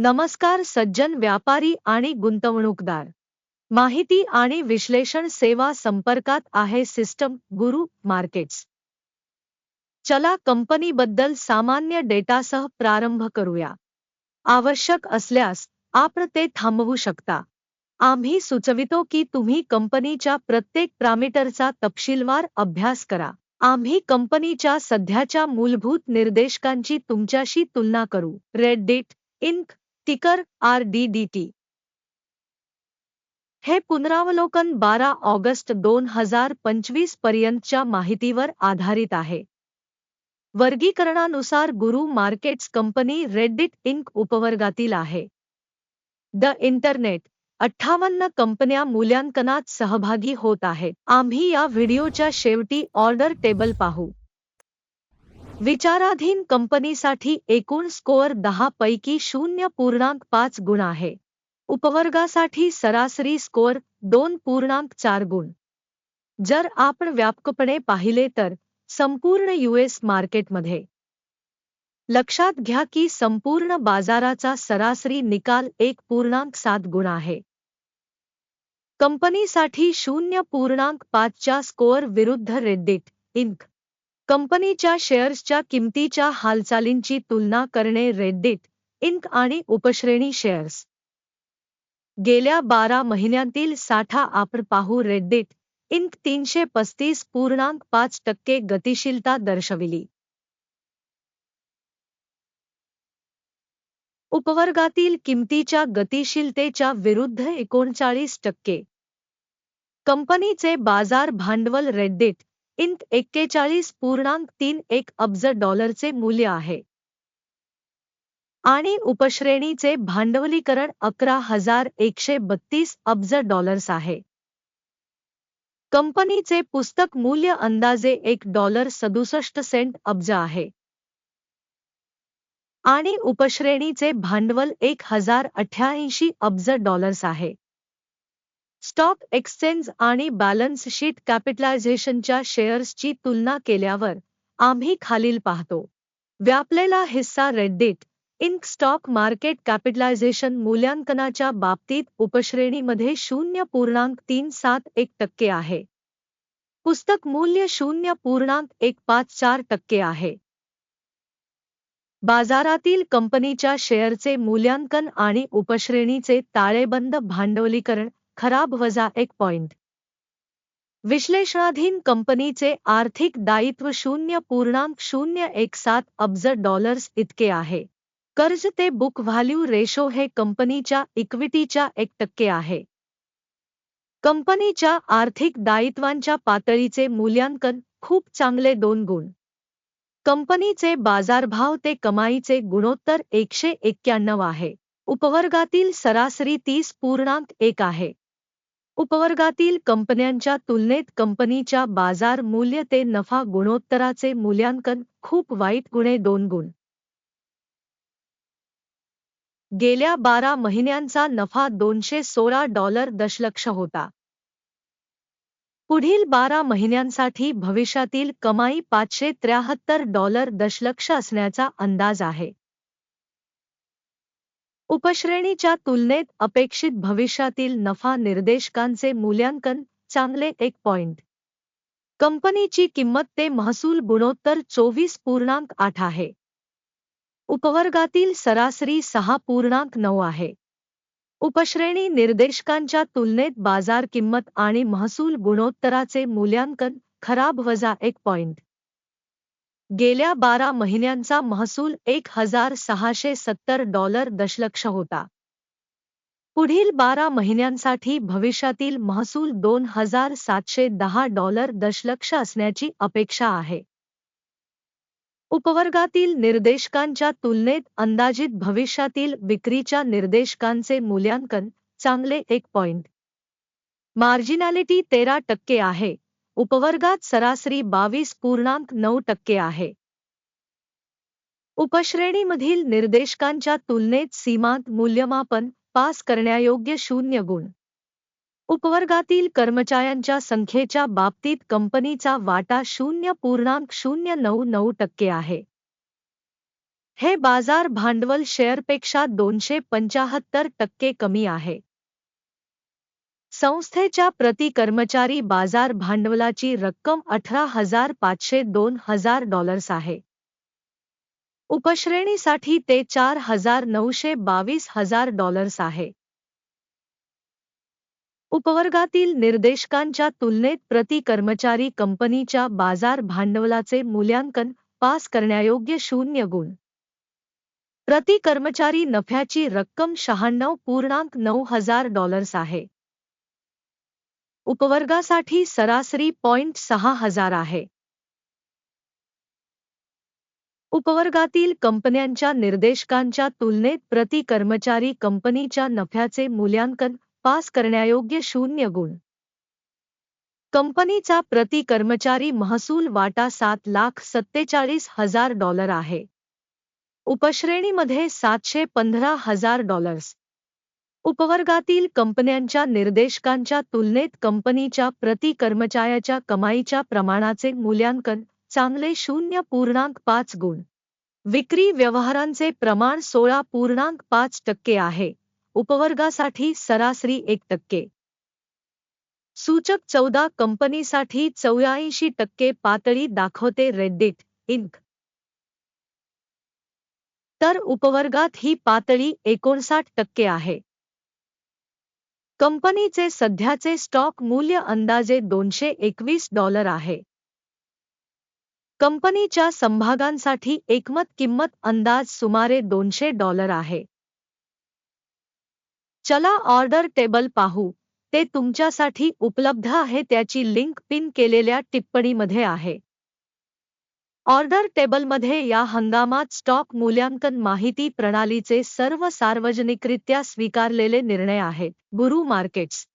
नमस्कार सज्जन व्यापारी आणि गुंतवणूकदार. माहिती आणि विश्लेषण सेवा संपर्कात आहे सिस्टम गुरु मार्केट्स. चला कंपनीबद्दल सामान्य डेटासह प्रारंभ करूया. आवश्यक असल्यास आपण ते थांबवू शकता. आम्ही सुचवितो की तुम्ही कंपनीच्या प्रत्येक प्रामीटरचा तपशीलवार अभ्यास करा. आम्ही कंपनीच्या सध्याच्या मूलभूत निर्देशकांची तुमच्याशी तुलना करू. Reddit Inc ticker R D D T हे पुनरावलोकन बारा ऑगस्ट दोन हजार पंचवीस पर्यंतच्या माहितीवर आधारित आहे. वर्गीकरणानुसार गुरु मार्केट्स कंपनी रेड्डिट इंक उपवर्गातील आहे. द इंटरनेट अठ्ठावन्न कंपन्या मूल्यांकनात सहभागी होत आहेत आम्ही या व्हिडिओच्या शेवटी ऑर्डर टेबल पाहू. विचाराधीन कंपनीसाठी एकूण स्कोअर दहा पैकी शून्य पूर्णांक पाच गुण आहे. उपवर्गासाठी सरासरी स्कोअर दोन पूर्णांक चार गुण. जर आपण व्यापकपणे पाहिले तर संपूर्ण यूएस मार्केटमध्ये. लक्षात घ्या की संपूर्ण बाजाराचा सरासरी निकाल एक पूर्णांक सात गुण आहे. कंपनीसाठी शून्य पूर्णांक पाचच्या स्कोअर विरुद्ध रेड्डिट इंक. कंपनीच्या शेअर्सच्या किमतीच्या हालचालींची तुलना करणे रेड्डिट इंक आणि उपश्रेणी शेअर्स. गेल्या बारा महिन्यांतील साठा आपण पाहू रेड्डिट इंक तीनशे पस्तीस पूर्णांक पाच टक्के गतिशीलता दर्शविली. उपवर्गातील किमतीच्या गतिशीलतेच्या विरुद्ध एकोणचाळीस टक्के. कंपनीचे बाजार भांडवल रेड्डिट इंट एक्केचाळीस पूर्णांक तीन एक अब्ज डॉलरचे मूल्य आहे. आणि उपश्रेणीचे भांडवलीकरण अकरा हजार एकशे बत्तीस अब्ज डॉलर्स आहे. कंपनीचे पुस्तक मूल्य अंदाजे एक डॉलर सदुसष्ट सेंट अब्ज आहे. आणि उपश्रेणीचे भांडवल एक हजार अठ्याऐंशी अब्ज डॉलर्स आहे. स्टॉक एक्सचेंज आणि बॅलन्स शीट कॅपिटलायझेशनच्या शेअर्सची तुलना केल्यावर आम्ही खालील पाहतो. व्यापलेला हिस्सा Reddit Inc stock market capitalization मूल्यांकनाच्या बाबतीत उपश्रेणीमध्ये शून्य पूर्णांक तीन सात एक टक्के आहे. पुस्तक मूल्य शून्य पूर्णांक एक पाच चार टक्के आहे. बाजारातील कंपनीच्या शेअरचे मूल्यांकन आणि उपश्रेणीचे ताळेबंद भांडवलीकरण खराब वजा एक पॉइंट. विश्लेषणाधीन कंपनीचे आर्थिक दायित्व शून्य पूर्णांक शून्य एक सात अब्ज डॉलर्स इतके आहे. कर्ज ते बुक व्हॅल्यू रेशो हे कंपनीच्या इक्विटीच्या एक टक्के आहे. कंपनीच्या आर्थिक दायित्वांच्या पातळीचे मूल्यांकन खूप चांगले दोन गुण. कंपनीचे बाजारभाव ते कमाईचे गुणोत्तर एकशे एक्क्याण्णव आहे. उपवर्गातील सरासरी तीस पूर्णांक एक आहे. उपवर्गातील कंपन्यांच्या तुलनेत कंपनीच्या बाजार मूल्य ते नफा गुणोत्तराचे मूल्यांकन खूप वाईट गुणे दोन गुण. गेल्या बारा महिन्यांचा नफा दोनशे सोळा डॉलर दशलक्ष होता. पुढील बारा महिन्यांसाठी भविष्यातील कमाई पाचशे त्र्याहत्तर डॉलर दशलक्ष असण्याचा अंदाज आहे. उपश्रेणीच्या तुलनेत अपेक्षित भविष्यातील नफा निर्देशकांचे मूल्यांकन चांगले एक पॉइंट कंपनीची किंमत ते महसूल गुणोत्तर चोवीस पूर्णांक आठ आहे. उपवर्गातील सरासरी सहा पूर्णांक नऊ आहे. उपश्रेणी निर्देशकांच्या तुलनेत बाजार किंमत आणि महसूल गुणोत्तराचे मूल्यांकन खराब वजा एक पॉइंट गेल्या बारा महिन्यांचा महसूल एक हज़ार सहाशे सत्तर डॉलर दशलक्ष होता. पुढील बारा महिन्यांसाठी भविष्यातील महसूल दोन हज़ार सातशे दहा डॉलर दशलक्ष असण्याची अपेक्षा आहे. उपवर्गातील निर्देशकांच्या तुलनेत अंदाजित भविष्यातील विक्रीच्या निर्देशकांचे मूल्यांकन चांगले एक पॉइंट. मार्जिनॅलिटी तेरा टक्के आहे. उपवर्गात सरासरी बावीस पूर्णांक नऊ टक्के आहे. उपश्रेणीमधील निर्देशकांच्या तुलनेत सीमांत मूल्यमापन पास करण्यायोग्य शून्य गुण. उपवर्गातील कर्मचाऱ्यांच्या संख्येच्या बाबतीत कंपनीचा वाटा शून्य पूर्णांक शून्य नऊ नऊ टक्के आहे. हे बाजार भांडवल शेअरपेक्षा दोनशे पंचाहत्तर टक्के कमी आहे. संस्थेच्या प्रति कर्मचारी बाजार भांडवलाची रक्कम अठरा हजार पाचशे दोन हजार डॉलर्स आहे. उपश्रेणीसाठी ते चार हजार नऊशे बावीस हजार डॉलर्स आहे. उपवर्गातील निर्देशकांच्या तुलनेत प्रति कर्मचारी कंपनीच्या बाजार भांडवलाचे मूल्यांकन पास करण्यायोग्य शून्य गुण. प्रति कर्मचारी नफ्याची रक्कम शहाण्णव पूर्णांक नऊ हजार डॉलर्स आहे. उपवर्गासाठी सरासरी पॉइंट सहा हजार आहे. उपवर्गातील कंपन्यांच्या निर्देशकांच्या तुलनेत प्रति कर्मचारी कंपनीच्या नफ्याचे मूल्यांकन पास करण्यायोग्य शून्य गुण. कंपनीचा प्रति कर्मचारी महसूल वाटा सात लाख सत्तेचाळीस हजार डॉलर आहे. उपश्रेणीमध्ये सातशे पंधरा हजार डॉलर्स. उपवर्गातील कंपन्यांच्या निर्देशकांच्या तुलनेत कंपनीच्या प्रति कर्मचाऱ्याच्या कमाईच्या प्रमाणाचे मूल्यांकन चांगले शून्य पूर्णांक पाच गुण. विक्री व्यवहारांचे प्रमाण सोळा पूर्णांक पाच टक्के आहे. उपवर्गासाठी सरासरी एक टक्के. सूचक चौदा कंपनीसाठी चौऱ्याऐंशी टक्के पातळी दाखवते रेड्डिट इंक. तर उपवर्गात ही पातळी एकोणसाठ टक्के आहे. कंपनीचे सध्याचे स्टॉक मूल्य अंदाजे दोनशे एकवीस डॉलर आहे. कंपनीच्या समभागांसाठी एकमत किंमत अंदाज सुमारे दोनशे डॉलर आहे. चला ऑर्डर टेबल पाहू. ते तुमच्यासाठी उपलब्ध आहे त्याची लिंक पिन केलेल्या टिप्पणीमध्ये आहे. ऑर्डर टेबलमध्ये या हंगामात स्टॉक मूल्यांकन माहिती प्रणालीचे सर्व सार्वजनिकरित्या स्वीकारलेले निर्णय आहेत. गुरु मार्केट्स.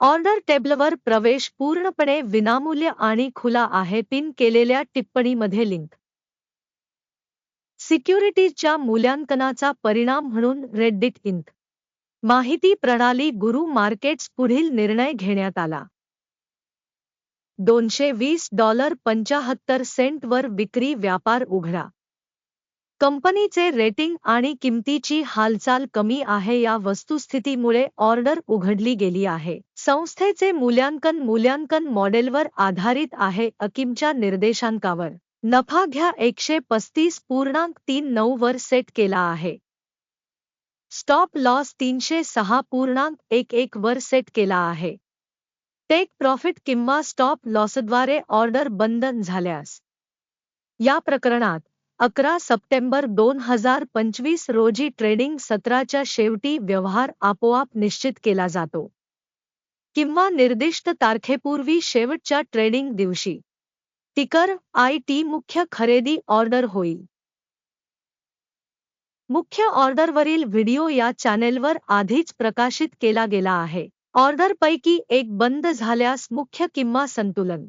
ऑर्डर टेबलवर प्रवेश पूर्णपणे विनामूल्य आणि खुला आहे पिन केलेल्या टिप्पणीमध्ये लिंक. सिक्युरिटीजच्या मूल्यांकनाचा परिणाम म्हणून रेड्डिट इंक. माहिती प्रणाली गुरु मार्केट्स पुढील निर्णय घेण्यात आला. दोनशे वीस डॉलर पंचाहत्तर सेंटवर विक्री व्यापार उघडा. कंपनीचे रेटिंग आणि किमतीची हालचाल कमी आहे या वस्तुस्थितीमुळे ऑर्डर उघडली गेली आहे. संस्थेचे मूल्यांकन मूल्यांकन मॉडेलवर आधारित आहे अकिमच्या निर्देशांकावर. नफा घ्या एकशे पस्तीस पूर्णांक तीन नऊ वर सेट केला आहे. स्टॉप लॉस तीनशे सहा पूर्णांक एक एक वर सेट केला आहे. टेक प्रॉफिट किंवा स्टॉप लॉसद्वारे ऑर्डर बंधन झाल्यास या प्रकरणात अकरा सप्टेंबर दोन हजार पंचवीस रोजी ट्रेडिंग सत्राच्या शेवटी व्यवहार आपोआप निश्चित केला जातो किंवा निर्दिष्ट तारखेपूर्वी शेवटच्या ट्रेडिंग दिवशी टिकर आय टी मुख्य खरेदी ऑर्डर होईल. मुख्य ऑर्डरवरील व्हिडिओ या चॅनेलवर आधीच प्रकाशित केला गेला आहे. ऑर्डरपैकी एक बंद झाल्यास मुख्य किंवा संतुलन.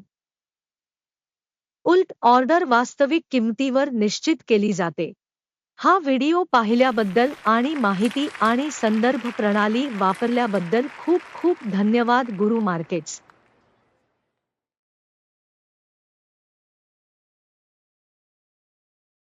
उलट ऑर्डर वास्तविक किंमतीवर निश्चित केली जाते. हा व्हिडिओ पाहिल्याबद्दल आणि माहिती आणि संदर्भ प्रणाली वापरल्याबद्दल खूप खूप धन्यवाद गुरु मार्केट्स.